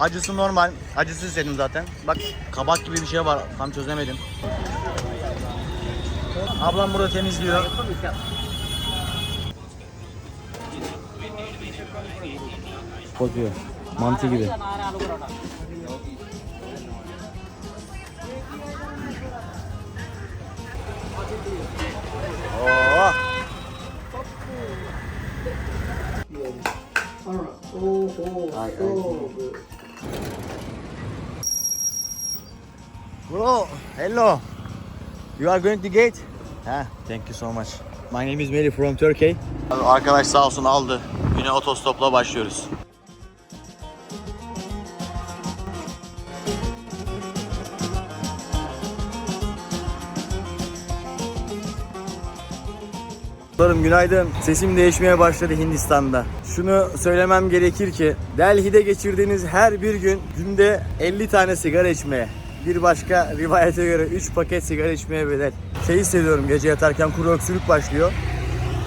Acısı normal. Acısı istedim zaten. Bak kabak gibi bir şey var. Tam çözemedim. Ablam burada temizliyor. Kokuyor. Mantı gibi. Oo. Ay, ay. Bro, hello. You are going to gate? Ha, thank you so much. My name is Meli from Turkey. Arkadaş sağ olsun aldı. Yine otostopla başlıyoruz. Dostlarım günaydın. Sesim değişmeye başladı Hindistan'da. Şunu söylemem gerekir ki Delhi'de geçirdiğiniz her bir gün günde 50 tane sigara içmeye, bir başka rivayete göre 3 paket sigara içmeye bedel. Şey hissediyorum gece yatarken kuru öksürük başlıyor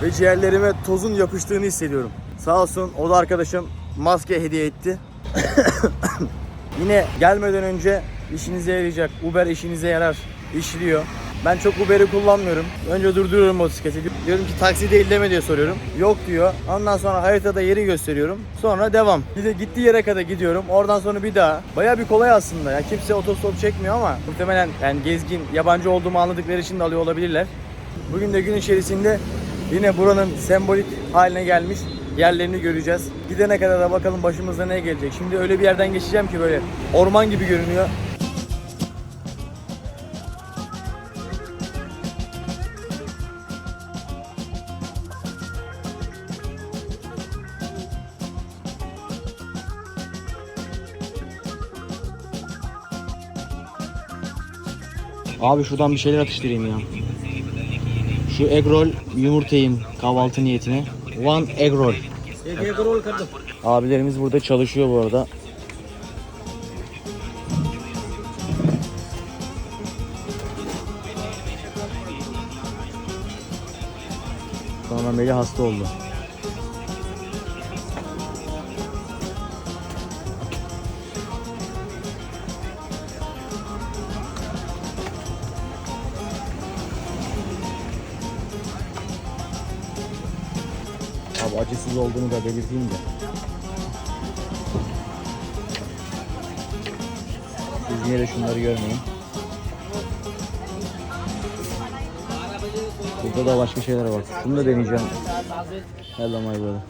ve ciğerlerime tozun yapıştığını hissediyorum. Sağ olsun o da arkadaşım maske hediye etti. Yine gelmeden önce işinize yarayacak. Uber işinize yarar. İşliyor. Ben çok Uber'i kullanmıyorum. Önce durduruyorum motosikleti. Diyorum ki taksi değil deme diye soruyorum. Yok diyor. Ondan sonra haritada yeri gösteriyorum. Sonra devam. Bir de gittiği yere kadar gidiyorum. Oradan sonra bir daha. Baya bir kolay aslında. Ya kimse otostop çekmiyor ama muhtemelen yani gezgin, yabancı olduğumu anladıkları için de alıyor olabilirler. Bugün de gün içerisinde yine buranın sembolik haline gelmiş yerlerini göreceğiz. Gidene kadar da bakalım başımıza ne gelecek. Şimdi öyle bir yerden geçeceğim ki böyle orman gibi görünüyor. Abi şuradan bir şeyler atıştırayım ya. Şu egg roll yumurta yiyeyim kahvaltı niyetine. One egg roll. Abilerimiz burada çalışıyor bu arada. Sonra Melih hasta oldu. Acısız olduğunu da belirteyim de. Siz yine de şunları görmeyin. Burada da başka şeyler var. Şunu da deneyeceğim. Hello my brother.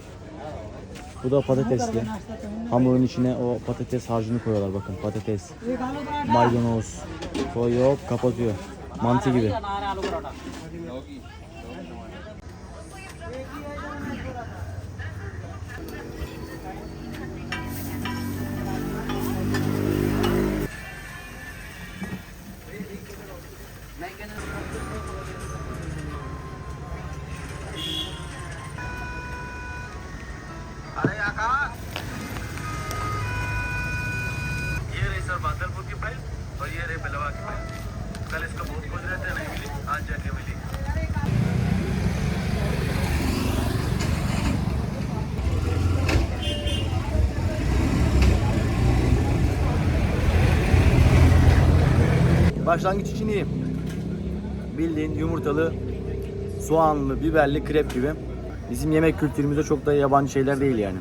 Bu da patatesli. Hamurun içine o patates harcını koyuyorlar bakın patates. Maydanoz. Koyuyor kapatıyor. Mantı gibi. Başlangıç için iyi. Bildiğin yumurtalı, soğanlı, biberli krep gibi. Bizim yemek kültürümüzde çok da yabancı şeyler değil yani.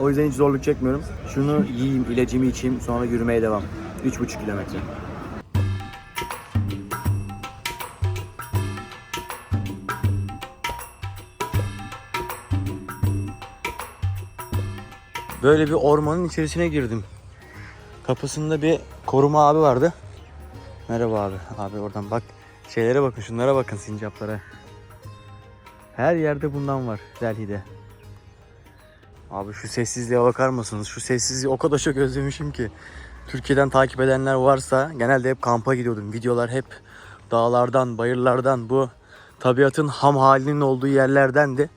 O yüzden hiç zorluk çekmiyorum. Şunu yiyeyim, ilacımı içeyim, sonra yürümeye devam. 3,5 kilometre. Böyle bir ormanın içerisine girdim. Kapısında bir koruma abi vardı. Merhaba abi. Abi oradan bak. Şeylere bakın şunlara bakın sincaplara. Her yerde bundan var Delhi'de. Abi şu sessizliğe bakar mısınız? Şu sessizliği o kadar çok özlemişim ki. Türkiye'den takip edenler varsa genelde hep kampa gidiyordum. Videolar hep dağlardan, bayırlardan bu tabiatın ham halinin olduğu yerlerdendi.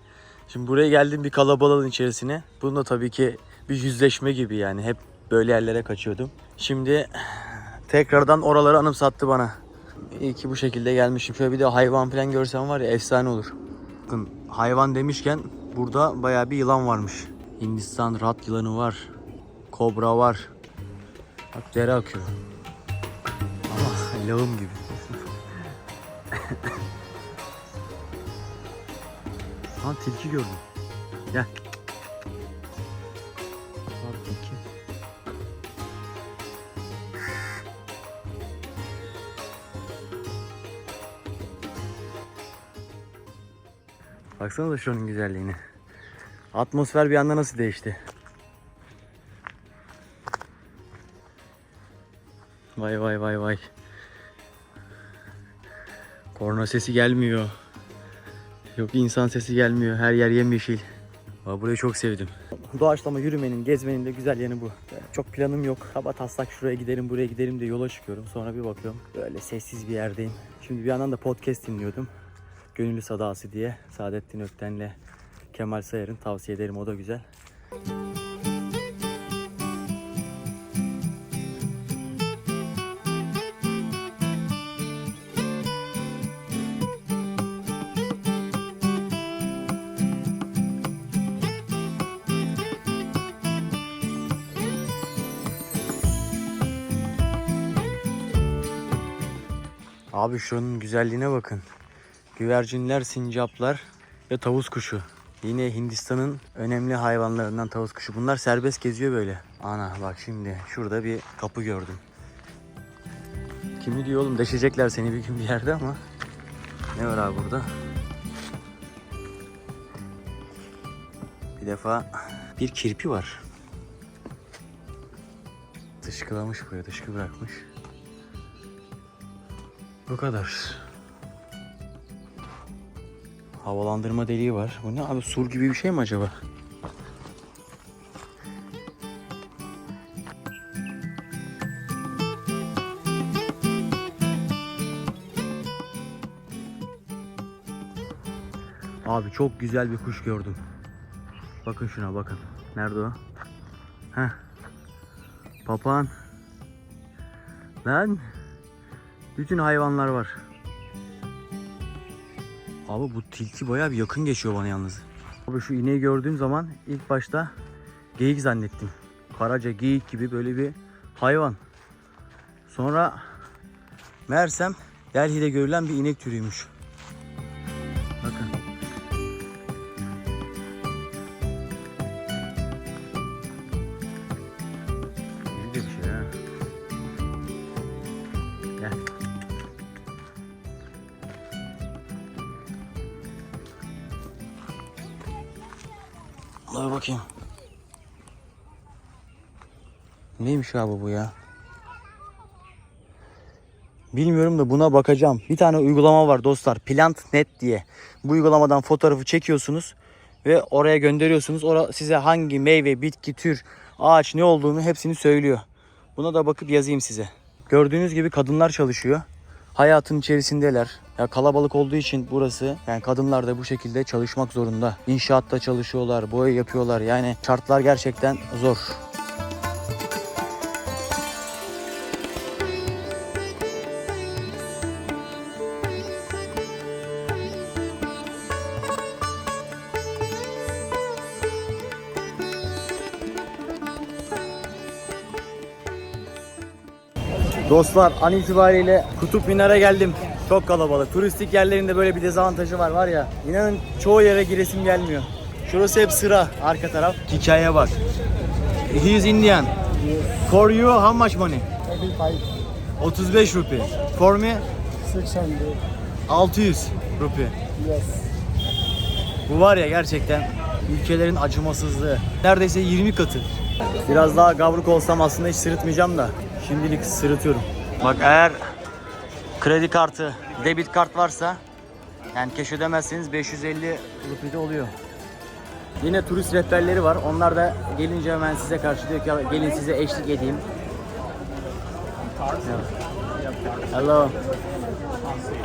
Şimdi buraya geldim bir kalabalığın içerisine. Bunun da tabii ki bir yüzleşme gibi yani. Hep böyle yerlere kaçıyordum. Şimdi tekrardan oraları anımsattı bana. İyi ki bu şekilde gelmişim. Şöyle bir de hayvan falan görsem var ya efsane olur. Bakın hayvan demişken burada bayağı bir yılan varmış. Hindistan rat yılanı var. Kobra var. Bak dere akıyor. Ama lağım gibi. Ha tilki gördüm. Gel. Baksana da şunun güzelliğine. Atmosfer bir anda nasıl değişti. Vay vay vay vay. Korna sesi gelmiyor. Yok insan sesi gelmiyor. Her yer yemyeşil. Aa, burayı çok sevdim. Doğaçlama yürümenin, gezmenin de güzel yanı bu. Çok planım yok. Hava taslak şuraya giderim, buraya giderim diye yola çıkıyorum. Sonra bir bakıyorum. Böyle sessiz bir yerdeyim. Şimdi bir yandan da podcast dinliyordum. Gönüllü Sadası diye. Saadettin Ökten'le Kemal Sayar'ın tavsiye ederim. O da güzel. Abi şunun güzelliğine bakın. Güvercinler, sincaplar ve tavus kuşu. Yine Hindistan'ın önemli hayvanlarından tavus kuşu. Bunlar serbest geziyor böyle. Ana bak şimdi şurada bir kapı gördüm. Kimi diyor oğlum deşecekler seni bir gün bir yerde ama. Ne var abi burada? Bir defa bir kirpi var. Dışkılamış buraya, dışkı bırakmış. Bu kadar. Havalandırma deliği var. Bu ne abi sur gibi bir şey mi acaba? Abi çok güzel bir kuş gördüm. Bakın şuna bakın. Nerede o? Heh. Papağan. Lan. Bütün hayvanlar var. Abi bu tilki bayağı bir yakın geçiyor bana yalnız. Abi şu ineği gördüğüm zaman ilk başta geyik zannettim. Karaca geyik gibi böyle bir hayvan. Sonra meğersem Delhi'de görülen bir inek türüymüş. Abi bu ya? Bilmiyorum da buna bakacağım. Bir tane uygulama var dostlar. Plant.net diye. Bu uygulamadan fotoğrafı çekiyorsunuz ve oraya gönderiyorsunuz. Ora size hangi meyve, bitki, tür, ağaç ne olduğunu hepsini söylüyor. Buna da bakıp yazayım size. Gördüğünüz gibi kadınlar çalışıyor. Hayatın içerisindeler. Ya kalabalık olduğu için burası yani kadınlar da bu şekilde çalışmak zorunda. İnşaatta çalışıyorlar, boya yapıyorlar. Yani şartlar gerçekten zor. Dostlar an itibariyle Kutup Minar'a geldim. Çok kalabalık. Turistik yerlerinde böyle bir dezavantajı var var ya. İnanın çoğu yere giresim gelmiyor. Şurası hep sıra arka taraf. Hikayeye bak. He is Indian. For you how much money? 35 rupi. For me 600. 600 rupi. Yes. Bu var ya gerçekten ülkelerin acımasızlığı. Neredeyse 20 katı. Biraz daha gavruk olsam aslında hiç sırıtmayacağım da şimdilik sırıtıyorum. Bak eğer kredi kartı, debit kart varsa yani keş ödemezseniz 550 rupide oluyor. Yine turist rehberleri var. Onlar da gelince hemen size karşı diyor ki gelin size eşlik edeyim. Hello.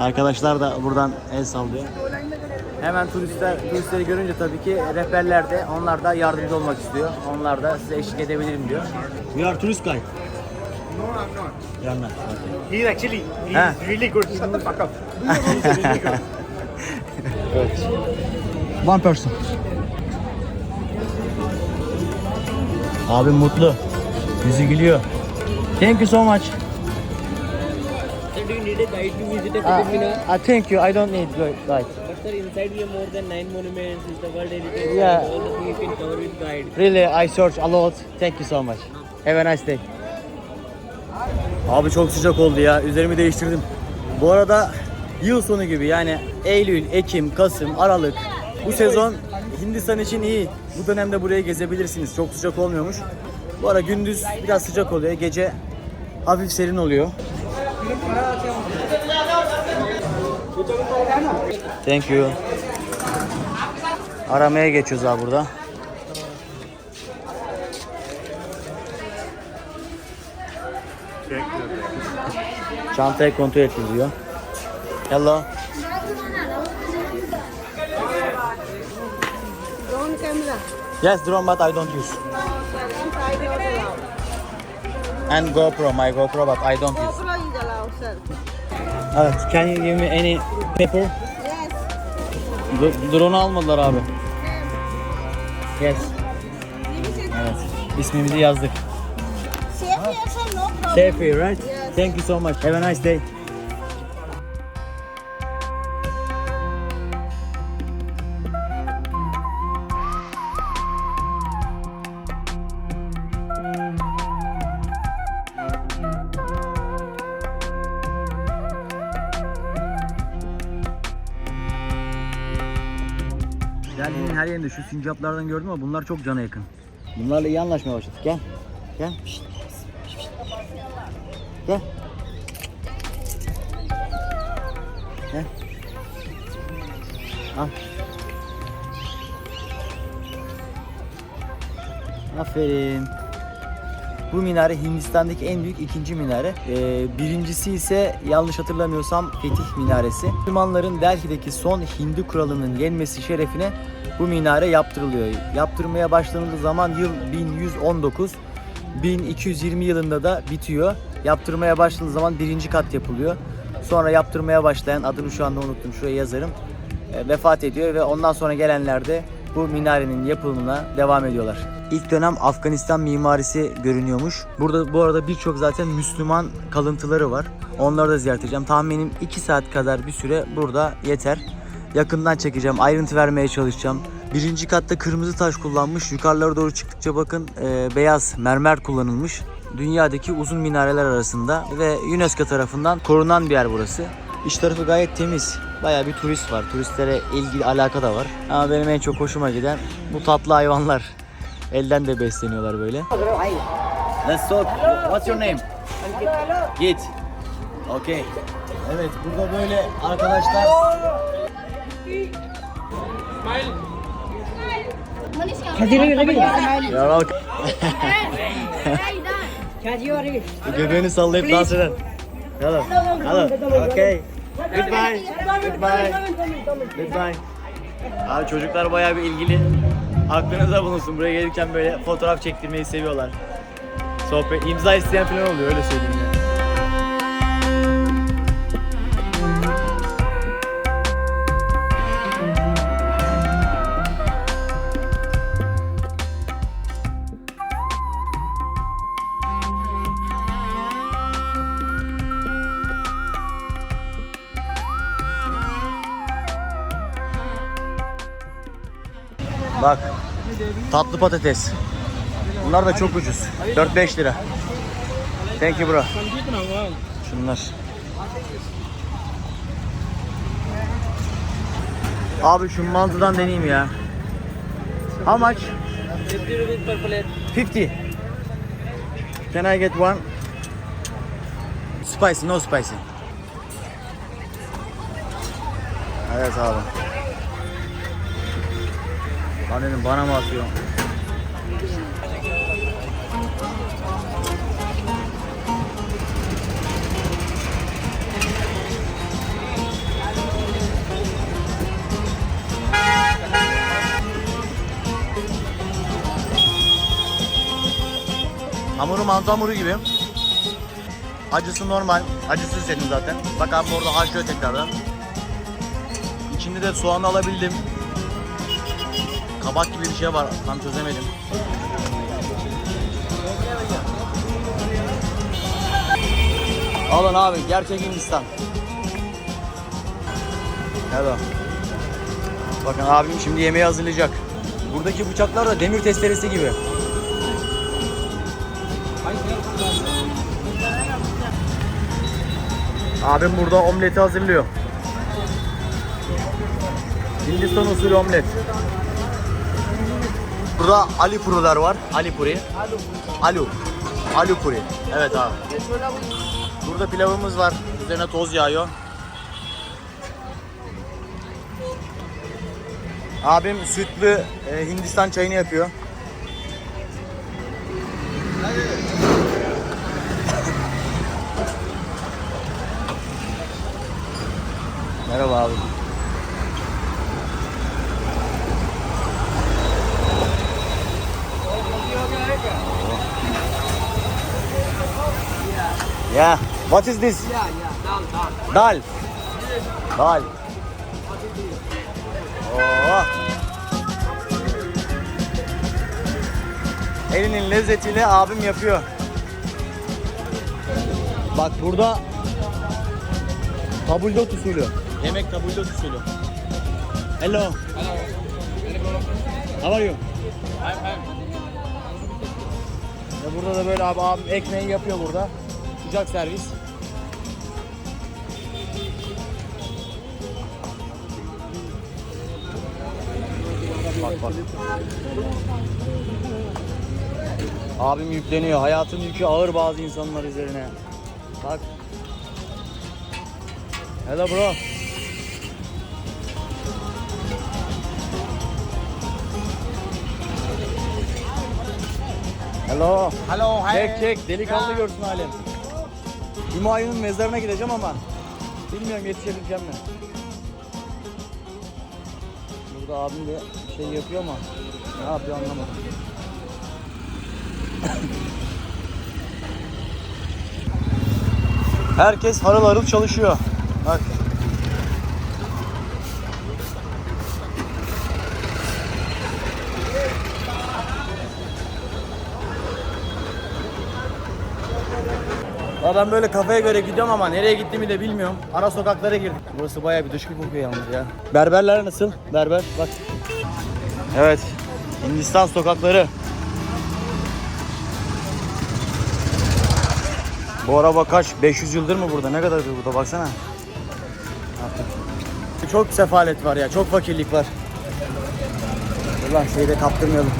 Arkadaşlar da buradan el sallıyor. Hemen turistler turistleri görünce tabii ki rehberler de onlar da yardımcı olmak istiyor. Onlar da size eşlik edebilirim diyor. We are tourist guide. No, I'm not. You are not. Okay. He's actually he's Ah. really good. Shut the fuck up. he's really good. One person. Abim mutlu. Yüzü gülüyor. Thank you so much. Sir, do you need a guide to visit a Uh, Qutub Minar? uh, thank you. I don't need guide. But sir, inside we have more than nine monuments. It's the World Heritage. Yeah. All the things you can cover with guide. Really, I search a lot. Thank you so much. Have a nice day. Abi çok sıcak oldu ya. Üzerimi değiştirdim. Bu arada yıl sonu gibi yani Eylül, Ekim, Kasım, Aralık. Bu sezon Hindistan için iyi. Bu dönemde buraya gezebilirsiniz. Çok sıcak olmuyormuş. Bu ara gündüz biraz sıcak oluyor. Gece hafif serin oluyor. Thank you. Aramaya geçiyoruz abi burada. Çantayı kontrol et diyor. Hello. Drone camera. Yes, drone but I don't use. And GoPro, my GoPro but I don't use. GoPro is allowed, sir. Evet, can you give me any paper? Yes. D- drone almadılar abi. Yes. Evet. İsmimizi yazdık. Safe here, right? Yes. Thank you so much. Have a nice day. Delhi'nin her yerinde şu sincaplardan gördüm ama bunlar çok cana yakın. Bunlarla iyi anlaşmaya başladık. Gel. Gel. Pişt. Aferin. Bu minare Hindistan'daki en büyük ikinci minare. Ee, birincisi ise yanlış hatırlamıyorsam Fetih Minaresi. Müslümanların Delhi'deki son Hindu kralının yenmesi şerefine bu minare yaptırılıyor. Yaptırmaya başlanıldığı zaman yıl 1119. 1220 yılında da bitiyor. Yaptırmaya başlandığı zaman birinci kat yapılıyor. Sonra yaptırmaya başlayan adını şu anda unuttum şuraya yazarım. E, vefat ediyor ve ondan sonra gelenler de bu minarenin yapımına devam ediyorlar. İlk dönem Afganistan mimarisi görünüyormuş. Burada bu arada birçok zaten Müslüman kalıntıları var. Onları da ziyaret edeceğim. Tahminim 2 saat kadar bir süre burada yeter. Yakından çekeceğim, ayrıntı vermeye çalışacağım. Birinci katta kırmızı taş kullanmış. Yukarılara doğru çıktıkça bakın e, beyaz mermer kullanılmış. Dünyadaki uzun minareler arasında ve UNESCO tarafından korunan bir yer burası. İç tarafı gayet temiz. Bayağı bir turist var. Turistlere ilgi alaka da var. Ama benim en çok hoşuma giden bu tatlı hayvanlar. Elden de besleniyorlar böyle. Let's talk. What's your name? Git. Okay. Evet burada böyle arkadaşlar Ya bak. Göbeğini sallayıp dans eden. Hello. Hello. Okay. Goodbye. Goodbye. Goodbye. Abi çocuklar bayağı bir ilgili. Aklınızda bulunsun. Buraya gelirken böyle fotoğraf çektirmeyi seviyorlar. Sohbet, imza isteyen falan oluyor öyle söyleyeyim ya. Tatlı patates. Bunlar da çok ucuz. 4-5 lira. Thank you bro. Şunlar. Abi şu mantıdan deneyeyim ya. How much? 50 rupees per plate. 50. Can I get one? Spicy, no spicy. Evet abi. Lan dedim bana mı atıyor? Hamuru mantı hamuru gibi. Acısı normal. Acısız senin zaten. Bak abi orada haşlıyor tekrardan. İçinde de soğan alabildim. Kabak gibi bir şey var. Tam çözemedim. Alın abi gerçek Hindistan. Hello. Bakın abim şimdi yemeği hazırlayacak. Buradaki bıçaklar da demir testeresi gibi. Abim burada omleti hazırlıyor. Hindistan usulü omlet. Burada Ali purular var. Ali puri. Alu. Alu puri. Evet abi. Burada pilavımız var. Üzerine toz yağıyor. Abim sütlü e, Hindistan çayını yapıyor. Merhaba abi. Yeah. What is this? Yeah, yeah. Dal, dal. Dal. Dal. Oo. Elinin lezzetiyle abim yapıyor. Bak burada tabuldot usulü. Yemek tabuldot usulü. Hello. Hello. How are you? Ve burada da böyle abi abim ekmeği yapıyor burada. Sıcak servis. Bak bak. Abim yükleniyor. Hayatın yükü ağır bazı insanlar üzerine. Bak. Hello bro. Hello. Hello, hi. Çek çek. Delikanlı görsün alem. Hümayun'un mezarına gideceğim ama bilmiyorum yetişebileceğim mi? Burada abim de şey yapıyor ama ne yapıyor anlamadım. Herkes harıl harıl çalışıyor. Bak. Ben böyle kafaya göre gidiyorum ama nereye gittiğimi de bilmiyorum. Ara sokaklara girdik. Burası bayağı bir dışkı kokuyor yalnız ya. Berberler nasıl? Berber bak. Evet. Hindistan sokakları. Bu araba kaç? 500 yıldır mı burada? Ne kadardır burada? Baksana. Çok sefalet var ya. Çok fakirlik var. Ulan şeyi de kaptırmayalım.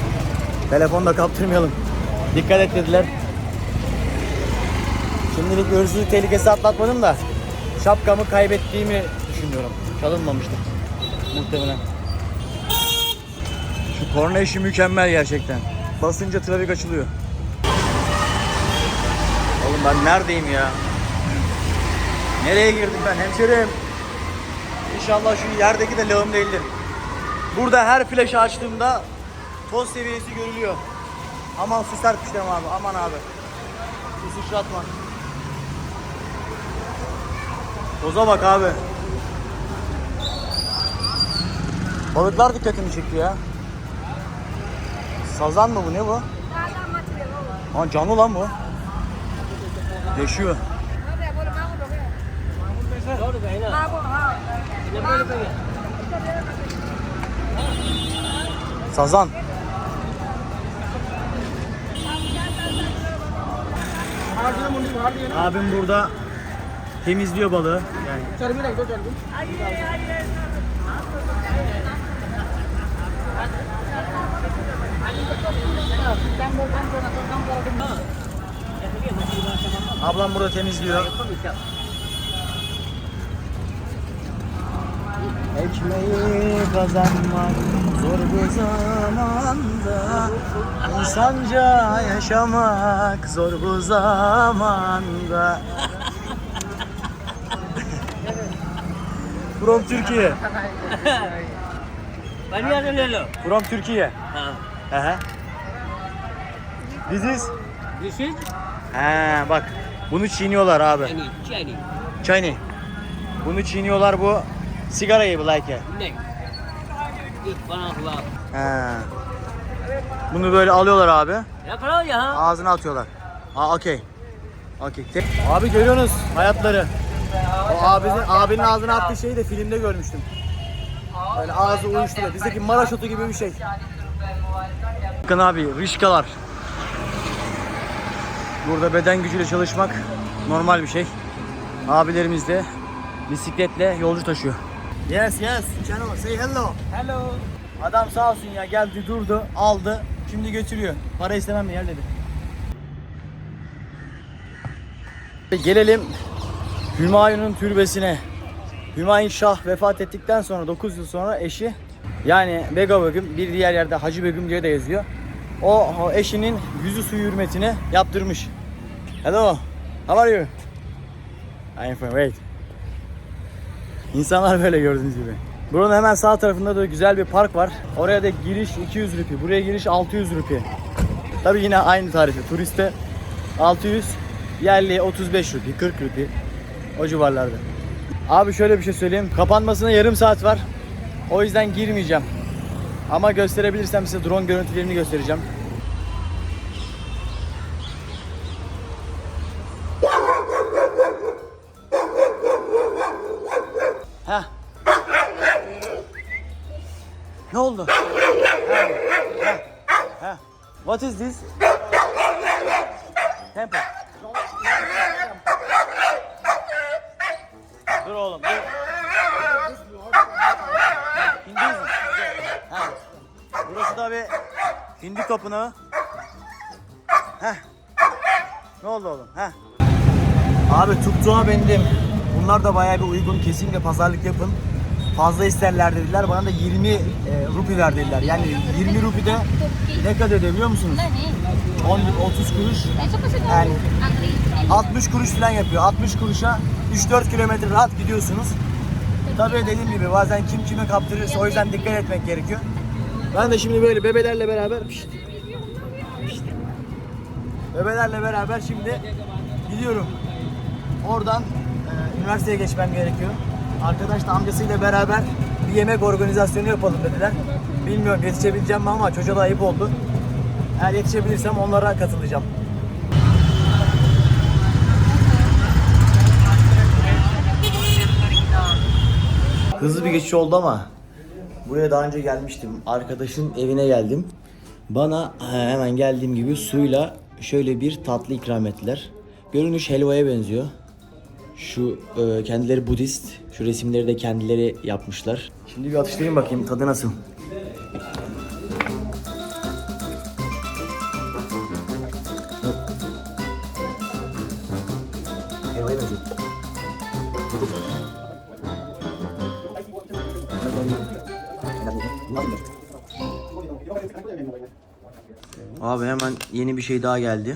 Telefonu da kaptırmayalım. Dikkat et dediler. Şimdilik hırsızlık tehlikesi atlatmadım da şapkamı kaybettiğimi düşünüyorum. Çalınmamıştır muhtemelen. Şu korna işi mükemmel gerçekten. Basınca trafik açılıyor. Oğlum ben neredeyim ya? Nereye girdim ben hemşerim? İnşallah şu yerdeki de lağım değildir. Burada her flaşı açtığımda toz seviyesi görülüyor. Aman su serpmiş deme abi. Aman abi. Su sıçratma. Toza bak abi. Balıklar dikkatimi çekti ya. Sazan mı bu ne bu? Lan canlı lan bu. Yaşıyor. Sazan. Abim burada temizliyor balığı. Yani. Ablam burada temizliyor. Ekmeği kazanmak zor bir zamanda İnsanca yaşamak zor bu zamanda From Türkiye बढ़िया से ले लो From Türkiye हाँ Aha. This is this is He bak bunu çiğniyorlar abi Chinese Chinese Çayni Bunu çiğniyorlar bu sigara gibi like नहीं ये बना हुआ He. Bunu böyle alıyorlar abi रख लो यहाँ ağzına atıyorlar. Aa okey. Okey. Te- Abi görüyorsunuz hayatları. Abinin, abinin ağzına attığı şeyi de filmde görmüştüm. Böyle ağzı uyuşturuyor. Bizdeki Maraş otu gibi bir şey. Bakın abi rişkalar. Burada beden gücüyle çalışmak normal bir şey. Abilerimiz de bisikletle yolcu taşıyor. Yes yes. Channel say hello. Hello. Adam sağ olsun ya geldi durdu aldı şimdi götürüyor. Para istemem mi gel dedi. Gelelim Hümayun'un türbesine. Hümayun Şah vefat ettikten sonra 9 yıl sonra eşi yani Bega Begüm bir diğer yerde Hacı Begüm diye de yazıyor. O, eşinin yüzü suyu hürmetine yaptırmış. Hello, how are you? I'm fine, wait. İnsanlar böyle gördüğünüz gibi. Buranın hemen sağ tarafında da güzel bir park var. Oraya da giriş 200 rupi, buraya giriş 600 rupi. Tabi yine aynı tarife. Turiste 600, yerli 35 rupi, 40 rupi. O civarlarda. Abi şöyle bir şey söyleyeyim. Kapanmasına yarım saat var. O yüzden girmeyeceğim. Ama gösterebilirsem size drone görüntülerini göstereceğim. Tapınağı. Heh. Ne oldu oğlum? Heh. Abi tuktuğa bindim. Bunlar da bayağı bir uygun. Kesinlikle pazarlık yapın. Fazla isterler dediler. Bana da 20 e, rupi ver dediler. Yani 20 rupi de ne kadar ediyor biliyor musunuz? 10 30 kuruş. Yani 60 kuruş falan yapıyor. 60 kuruşa 3-4 kilometre rahat gidiyorsunuz. Tabii dediğim gibi bazen kim kime kaptırırsa o yüzden dikkat etmek gerekiyor. Ben de şimdi böyle bebelerle beraber. Pişt. Bebelerle beraber şimdi gidiyorum. Oradan e, üniversiteye geçmem gerekiyor. Arkadaş da amcasıyla beraber bir yemek organizasyonu yapalım dediler. Bilmiyorum yetişebileceğim mi ama çocuğa da ayıp oldu. Eğer yetişebilirsem onlara katılacağım. Hızlı bir geçiş oldu ama buraya daha önce gelmiştim. Arkadaşın evine geldim. Bana e, hemen geldiğim gibi suyla şöyle bir tatlı ikram ettiler. Görünüş helvaya benziyor. Şu e, kendileri Budist. Şu resimleri de kendileri yapmışlar. Şimdi bir atıştırayım bakayım tadı nasıl. Abi hemen yeni bir şey daha geldi.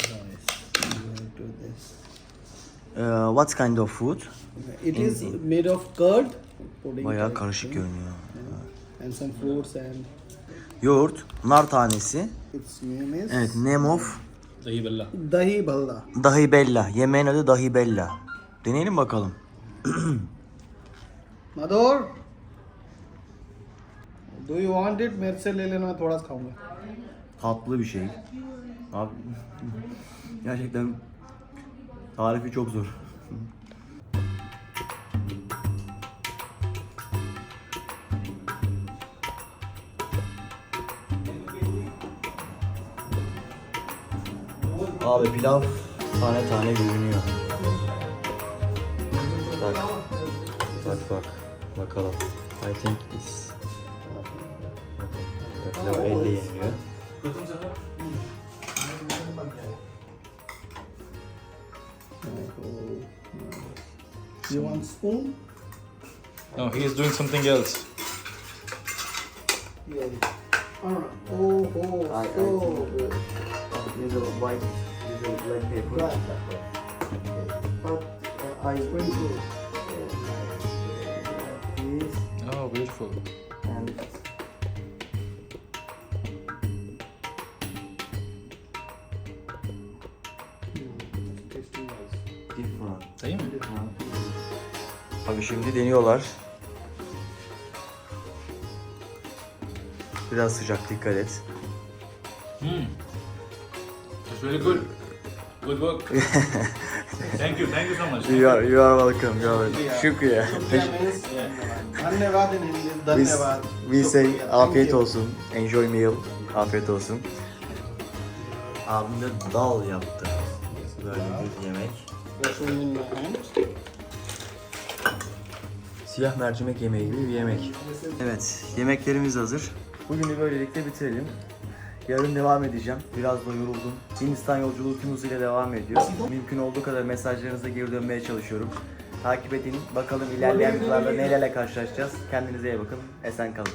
Ee, what kind of food? It is made of curd, pudding Bayağı type, karışık görünüyor. and some fruits and Yoğurt, nar tanesi, its name is evet name of dahi bhalla. dahi bella. Yemeğin adı dahi bella. Deneyelim bakalım. Madhur, do you want it? मेरे से ले लेना मैं थोड़ा सा खाऊंगा Tatlı bir şey. Abi gerçekten tarifi çok zor. Abi pilav tane tane görünüyor. Bak. Bak bak. Bakalım. I think it's Pilav elle yeniliyor. You want spoon? No, he is doing something else. Yeah. Alright. Oh, oh, I- I so think- good. There's a white, there's a black paper. Right. But uh, I going to This Oh, beautiful. and şimdi deniyorlar. Biraz sıcak dikkat et. Hmm. It's really good. Good work. thank you, thank you so much. You are, you are welcome. You are welcome. Şükriye. Dhanyavad in Hindi. Dhanyavad. We say afiyet olsun. Enjoy meal. Afiyet olsun. Abim de dal yaptı. Böyle bir yemek. Siyah mercimek yemeği gibi bir yemek. Evet, yemeklerimiz hazır. Bugünü böylelikle bitirelim. Yarın devam edeceğim. Biraz da yoruldum. Hindistan yolculuğu tüm hızıyla devam ediyor. Mümkün olduğu kadar mesajlarınıza geri dönmeye çalışıyorum. Takip edin. Bakalım ilerleyen videolarda nelerle karşılaşacağız. Kendinize iyi bakın. Esen kalın.